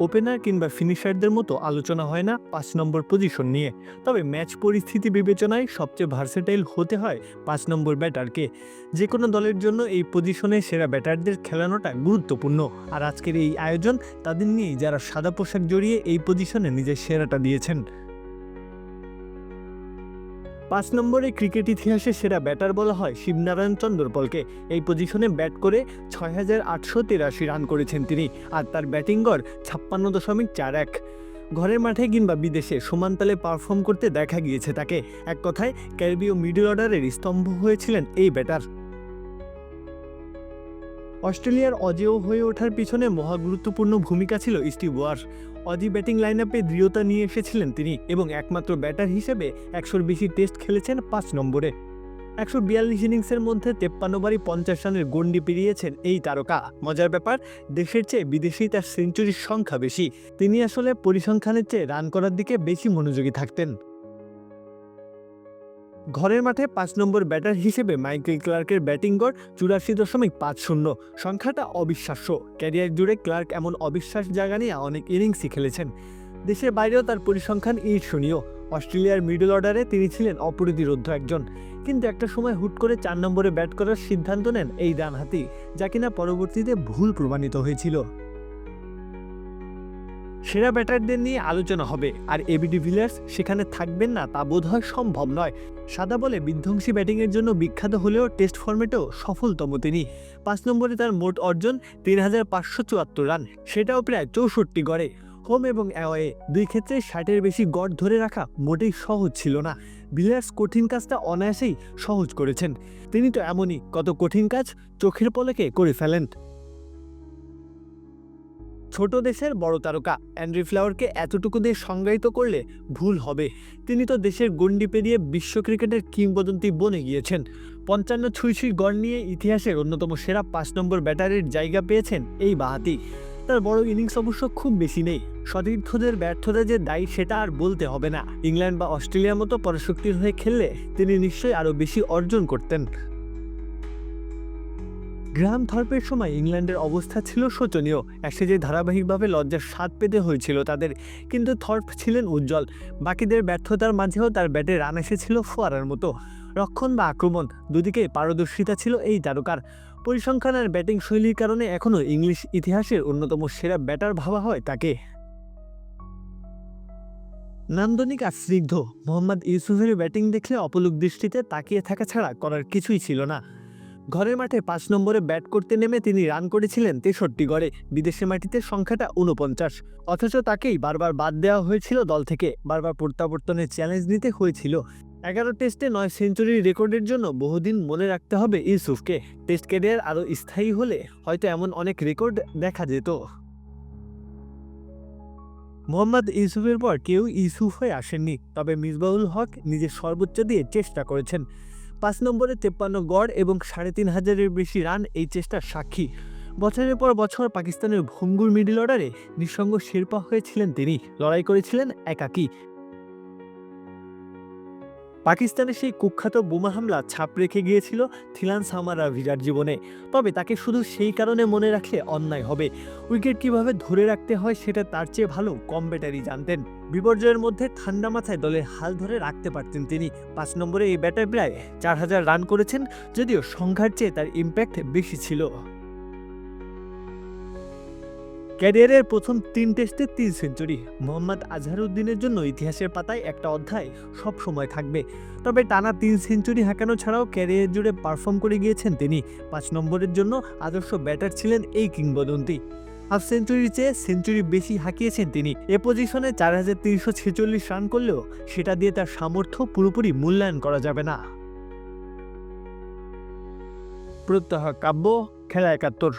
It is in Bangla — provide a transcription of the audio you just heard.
ওপেনার কিংবা ফিনিশারদের মতো আলোচনা হয় না পাঁচ নম্বর পজিশন নিয়ে। তবে ম্যাচ পরিস্থিতি বিবেচনায় সবচেয়ে ভার্সেটাইল হতে হয় পাঁচ নম্বর ব্যাটারকে। যে কোনো দলের জন্য এই পজিশনে সেরা ব্যাটারদের খেলানোটা গুরুত্বপূর্ণ। আর আজকের এই আয়োজন তাদের নিয়েই যারা সাদা পোশাক জড়িয়ে এই পজিশনে নিজের সেরাটা দিয়েছেন। পাঁচ নম্বরে ক্রিকেট ইতিহাসে সেরা ব্যাটার বলা হয় শিবনারায়ণ চন্দ্রপলকে। এই পজিশনে ব্যাট করে ছয় হাজার আটশো তিরাশি রান করেছেন তিনি, আর তার ব্যাটিং গড় ছাপ্পান্ন দশমিক চার এক। ঘরের মাঠে কিংবা বিদেশে সমানতালে পারফর্ম করতে দেখা গিয়েছে তাকে। এক কথায় ক্যারিবীয় মিডল অর্ডারের স্তম্ভ হয়েছিলেন এই ব্যাটার। অস্ট্রেলিয়ার অজেয় হয়ে ওঠার পিছনে মহা গুরুত্বপূর্ণ ভূমিকা ছিল Steve Waugh Aussie batting line আপে দৃঢ়তা নিয়ে এসেছিলেন তিনি এবং একমাত্র ব্যাটার হিসেবে একশোর বেশি টেস্ট খেলেছেন পাঁচ নম্বরে। একশো বিয়াল্লিশ ইনিংসের মধ্যে তেপ্পান্ন বারই পঞ্চাশ রানের গন্ডি পেরিয়েছেন এই তারকা। মজার ব্যাপার, দেশের চেয়ে বিদেশেই তার সেঞ্চুরির সংখ্যা বেশি। তিনি আসলে পরিসংখ্যানের চেয়ে রান করার দিকে বেশি মনোযোগী থাকতেন। ঘরের মাঠে পাঁচ নম্বর ব্যাটার হিসেবে মাইকেল ক্লার্কের ব্যাটিং গড় চুরাশি দশমিক পাঁচ শূন্য। সংখ্যাটা অবিশ্বাস্য। ক্যারিয়ার জুড়ে ক্লার্ক এমন অবিশ্বাস জায়গা নিয়ে অনেক ইনিংসই খেলেছেন। দেশের বাইরেও তার পরিসংখ্যান ঈর্ষণীয়। অস্ট্রেলিয়ার মিডল অর্ডারে তিনি ছিলেন অপরিধিরোধ্য একজন। কিন্তু একটা সময় হুট করে চার নম্বরে ব্যাট করার সিদ্ধান্ত নেন এই ডানহাতি, যা কিনা পরবর্তীতে ভুল প্রমাণিত হয়েছিল। সেরা ব্যাটারদের নিয়ে আলোচনা হবে। আর এবিডি ভিলার্স সেখানে থাকবেন না, তা বোধ হয় সম্ভব নয়। সাদা বলে বিধ্বংসী ব্যাটিংয়ের জন্য বিখ্যাত হলেও টেস্ট ফর্মেটেও সফলতম তিনি। পাঁচ নম্বরে তার মোট অর্জন তিন হাজার পাঁচশো চুয়াত্তর রান, সেটাও প্রায় চৌষট্টি গড়ে। হোম এবং অ্যাওয়ে দুই ক্ষেত্রে ষাটের বেশি গড় ধরে রাখা মোটেই সহজ ছিল না। ভিলিয়ার্স কঠিন কাজটা অনায়াসেই সহজ করেছেন। তিনি তো এমনই, কত কঠিন কাজ চোখের পলকে করে ফেলেন। ছোট দেশের বড় তারকা। অ্যান্ড্রি ফ্লাওয়ারকে এতটুকু দিয়ে সংজ্ঞায়িত করলে ভুল হবে। তিনি তো দেশের গণ্ডি পেরিয়ে বিশ্ব ক্রিকেটের কিংবদন্তি বনে গিয়েছেন। পঞ্চান্ন ছুঁই ছুঁই গড় নিয়ে ইতিহাসের অন্যতম সেরা পাঁচ নম্বর ব্যাটারের জায়গা পেয়েছেন এই বাহাতি। তার বড় ইনিংস অবশ্য খুব বেশি নেই। সতীর্থদের ব্যর্থতা যে দায়ী সেটা আর বলতে হবে না। ইংল্যান্ড বা অস্ট্রেলিয়ার মতো পরাশক্তির হয়ে খেললে তিনি নিশ্চয়ই আরও বেশি অর্জন করতেন। গ্রাহাম থর্পের সময় ইংল্যান্ডের অবস্থা ছিল শোচনীয়। অ্যাশেজে ধারাবাহিকভাবে লজ্জার স্বাদ পেতে হয়েছিল তাদের, কিন্তু থর্প ছিলেন উজ্জ্বল। বাকিদের ব্যর্থতার মাঝেও তার ব্যাটে রান এসেছিল ফোয়ারার মতো। রক্ষণ বা আক্রমণ, দুদিকে পারদর্শিতা ছিল এই তারকার। পরিসংখ্যান আর ব্যাটিং শৈলীর কারণে এখনও ইংলিশ ইতিহাসের অন্যতম সেরা ব্যাটার ভাবা হয় তাকে। নান্দনিক আর স্নিগ্ধ, মোহাম্মদ ইউসুফের ব্যাটিং দেখলে অপলুক দৃষ্টিতে তাকিয়ে থাকা ছাড়া করার কিছুই ছিল না। ঘরের মাঠে পাঁচ নম্বরে ব্যাট করতে নেমে তিনি রান করেছিলেন তেষট্টি গড়ে। বিদেশের মাটিতে সংখ্যাটা উনপঞ্চাশ অথচ তাকেই বারবার বাদ দেওয়া হয়েছিল দল থেকে। বারবার প্রত্যাবর্তনের চ্যালেঞ্জ নিতে হয়েছিল। এগারো টেস্টে নয় সেঞ্চুরির রেকর্ডের জন্য বহুদিন মনে রাখতে হবে ইউসুফকে। টেস্ট ক্যারিয়ার আরও স্থায়ী হলে হয়তো এমন অনেক রেকর্ড দেখা যেত। মোহাম্মদ ইউসুফের পর কেউ ইউসুফ হয়ে আসেননি। তবে মিসবাউল হক নিজের সর্বোচ্চ দিয়ে চেষ্টা করেছেন। পাঁচ নম্বরে তেপ্পান্ন গড় এবং সাড়ে তিন হাজারের বেশি রান এই চেষ্টার সাক্ষী। বছরের পর বছর পাকিস্তানের ভঙ্গুর মিডল অর্ডারে নিঃসঙ্গ শেরপা হয়েছিলেন তিনি। লড়াই করেছিলেন একাকী। পাকিস্তানের সেই কুখ্যাত বোমা হামলা ছাপ রেখে গিয়েছিল থিলান সামারা ভিরার জীবনে। তবে তাকে শুধু সেই কারণে মনে রাখলে অন্যায় হবে। উইকেট কীভাবে ধরে রাখতে হয় সেটা তার চেয়ে ভালো কম ব্যাটারি জানতেন। বিপর্যয়ের মধ্যে ঠান্ডা মাথায় দলের হাল ধরে রাখতে পারতেন তিনি। পাঁচ নম্বরে এই ব্যাটার প্রায় চার হাজার রান করেছেন, যদিও সংখ্যার চেয়ে তার ইম্প্যাক্ট বেশি ছিল। ক্যারিয়ারের প্রথম তিন টেস্টে তিন সেঞ্চুরি। মোহাম্মদ আজহারউদ্দিনের জন্য ইতিহাসের পাতায় একটা অধ্যায় সব সময় থাকবে। তবে টানা তিন সেঞ্চুরি হাঁকানো ছাড়াও ক্যারিয়ার জুড়ে পারফর্ম করে গিয়েছেন তিনি। পাঁচ নম্বরের জন্য আদর্শ ব্যাটার ছিলেন এই কিংবদন্তি। হাফ সেঞ্চুরির চেয়ে সেঞ্চুরি বেশি হাঁকিয়েছেন তিনি। এ পজিশনে চার হাজার তিনশো ছেচল্লিশ রান করলেও সেটা দিয়ে তার সামর্থ্য পুরোপুরি মূল্যায়ন করা যাবে না। প্রত্যহ কাব্য, খেলা একাত্তর।